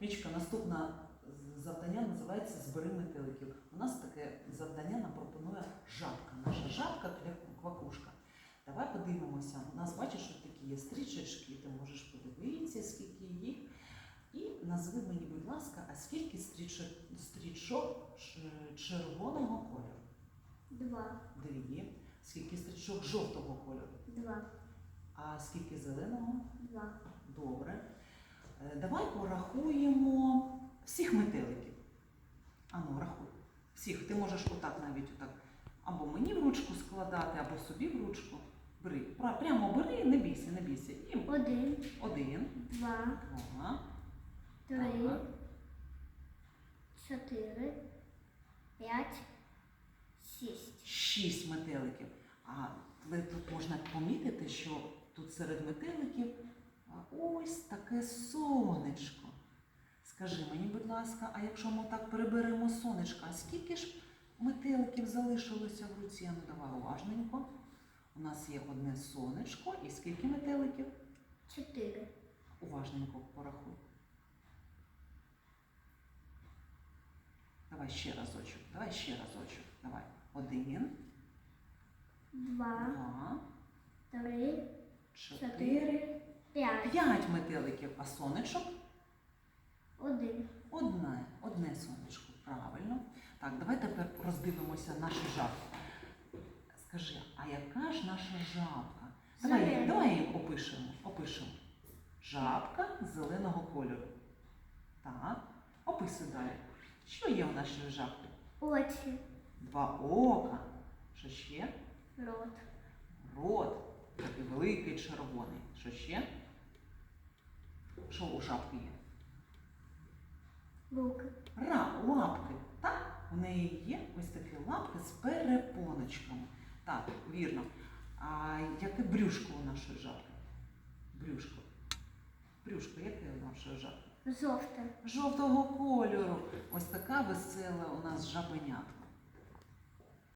Мічка, наступне завдання називається Збери метеликів. У нас таке завдання нам пропонує жабка. Наша жабка квакушка. Давай подивимося. У нас бачиш, що такі є стрічечки, ти можеш подивитися, скільки їх. І назви мені, будь ласка, а скільки стрічок, стрічок червоного кольору? Два. Дві. Скільки стрічок жовтого кольору? Два. А скільки зеленого? Два. Добре. Е, Давай порахуємо всіх метеликів. Ану, рахуй. Всіх. Ти можеш отак навіть отак. Або мені в ручку складати, або собі в ручку. Бери. Прямо бери, не бійся, не бійся. І Один. один, Два. два, Три. Так. Чотири. П'ять. Шість. шість метеликів. А тут можна помітити, що тут серед метеликів ось таке сонечко. Скажи мені, будь ласка, а якщо ми так переберемо сонечко, а скільки ж метеликів залишилося в руці? Ну давай уважненько. У нас є одне сонечко, і скільки метеликів? Чотири. Уважненько порахуй. Давай ще разочок. Давай ще разочок. Давай. Один, Два. два, Три. чотири. Чотири. П'ять. П'ять метеликів, а сонечок Один. одне, одне сонечко. Правильно. Так, давай тепер роздивимося нашу жабку. Скажи, а яка ж наша жабка? Давай, її- давай її опишемо. опишемо. Жабка зеленого кольору. Так. Описуй далі. Що є у нашої жабки? Очі. Два ока. Що ще? Рот. Рот. Великий червоний. Що ще? Що у жабки є? Руки. Ра, лапки. Так, у неї є ось такі лапки з перепоночками. Так, вірно. А яке брюшко у нашої жабки? Брюшко. Брюшко, яке у нашої жабки? Жовте. Жовтого кольору. Ось така весела у нас жабенятка.